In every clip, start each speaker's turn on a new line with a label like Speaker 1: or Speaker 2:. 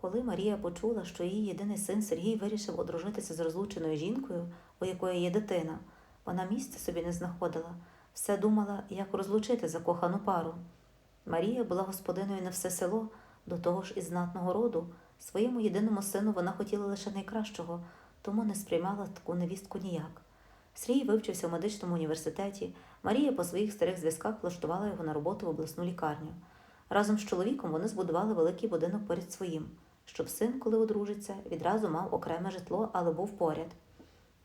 Speaker 1: Коли Марія почула, що її єдиний син Сергій вирішив одружитися з розлученою жінкою, у якої є дитина, вона місця собі не знаходила, все думала, як розлучити закохану пару. Марія була господиною на все село, до того ж із знатного роду. Своєму єдиному сину вона хотіла лише найкращого, тому не сприймала таку невістку ніяк. Сергій вивчився в медичному університеті. Марія по своїх старих зв'язках влаштувала його на роботу в обласну лікарню. Разом з чоловіком вони збудували великий будинок поряд своїм, щоб син, коли одружиться, відразу мав окреме житло, але був поряд.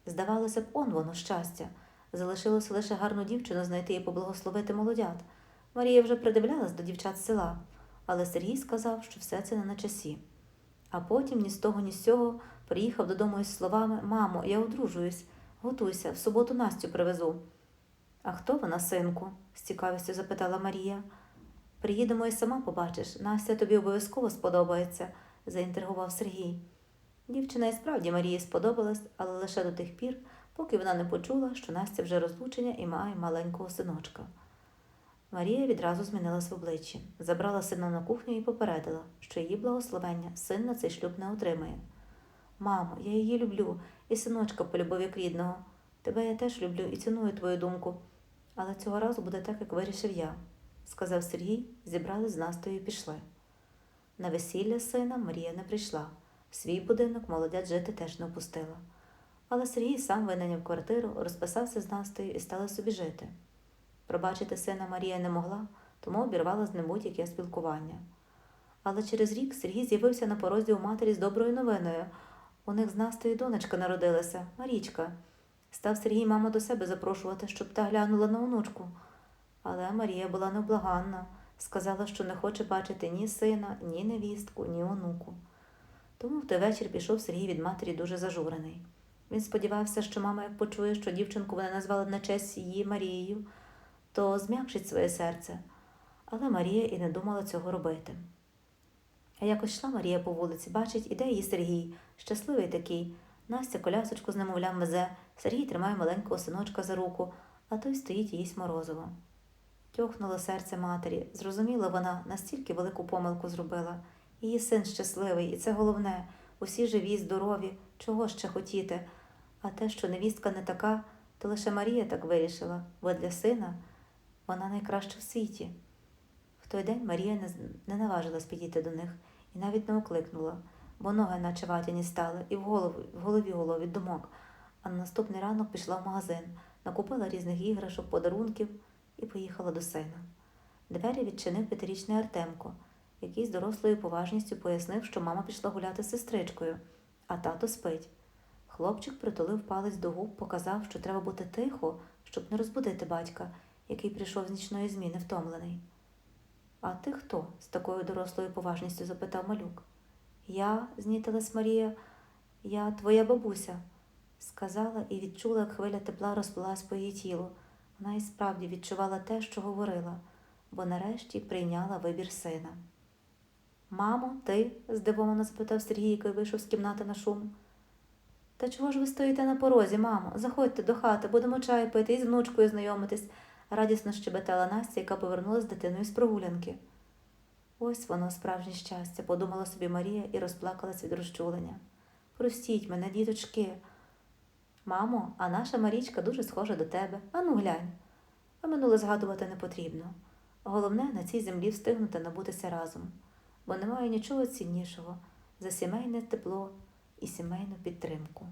Speaker 1: Здавалося б, он воно щастя. Залишилося лише гарну дівчину знайти і поблагословити молодят. Марія вже придивлялась до дівчат села, але Сергій сказав, що все це не на часі. А потім ні з того, ні з сього приїхав додому із словами Мамо, я одружуюсь, готуйся, в суботу Настю привезу. А хто вона, синку? з цікавістю запитала Марія. Приїдемо і сама побачиш, Настя тобі обов'язково сподобається, заінтригував Сергій. Дівчина і справді Марії сподобалась, але лише до тих пір, поки вона не почула, що Настя вже розлучення і має маленького синочка. Марія відразу змінилась в обличчі, забрала сина на кухню і попередила, що її благословення син на цей шлюб не отримає. Мамо, я її люблю, і синочка полюбив як рідного. Тебе я теж люблю і ціную твою думку. Але цього разу буде так, як вирішив я, сказав Сергій, зібрали з Настою і пішли. На весілля сина Марія не прийшла. В свій будинок молодят жити теж не впустила. Але Сергій сам винайняв квартиру, розписався з Настею і стали собі жити. Пробачити сина Марія не могла, тому обірвала з ним будь-яке спілкування. Але через рік Сергій з'явився на порозі у матері з доброю новиною. У них з Настею донечка народилася, Марічка. Став Сергій маму до себе запрошувати, щоб та глянула на онучку. Але Марія була невблаганна, сказала, що не хоче бачити ні сина, ні невістку, ні онуку. Тому в той вечір пішов Сергій від матері дуже зажурений. Він сподівався, що мама, як почує, що дівчинку вони назвали на честь її Марією, то зм'якшить своє серце. Але Марія і не думала цього робити. А якось йшла Марія по вулиці, бачить, іде її Сергій, щасливий такий. Настя колясочку з немовлям везе, Сергій тримає маленького синочка за руку, а той стоїть їсть морозиво. Тьохнуло серце матері. Зрозуміла вона, настільки велику помилку зробила. Її син щасливий, і це головне. Усі живі, здорові, чого ще хотіти. А те, що невістка не така, то лише Марія так вирішила, бо для сина вона найкраща в світі. В той день Марія не, наважилась підійти до них і навіть не окликнула, бо ноги наче ватяні стали, і в голові, в голові гуло від думок. А на наступний ранок пішла в магазин, накупила різних іграшок, подарунків і поїхала до сина. Двері відчинив п'ятирічний Артемко, який з дорослою поважністю пояснив, що мама пішла гуляти з сестричкою, а тато спить. Хлопчик притулив палець до губ, показав, що треба бути тихо, щоб не розбудити батька, який прийшов з нічної зміни втомлений. А ти хто? з такою дорослою поважністю запитав малюк. Я, знітилась Марія, я твоя бабуся, сказала і відчула, як хвиля тепла розплилась по її тілу. Вона і справді відчувала те, що говорила, бо нарешті прийняла вибір сина. Мамо, ти? здивовано запитав Сергій, який вийшов з кімнати на шум. Та чого ж ви стоїте на порозі, мамо? Заходьте до хати, будемо чай пити і з внучкою знайомитись, радісно щебетала Настя, яка повернулася з дитиною з прогулянки. Ось воно, справжнє щастя, подумала собі Марія і розплакалась від розчулення. Простіть мене, діточки. Мамо, а наша Марічка дуже схожа до тебе. Ану глянь. А минуле згадувати не потрібно. Головне на цій землі встигнути набутися разом, бо немає нічого ціннішого за сімейне тепло і сімейну підтримку.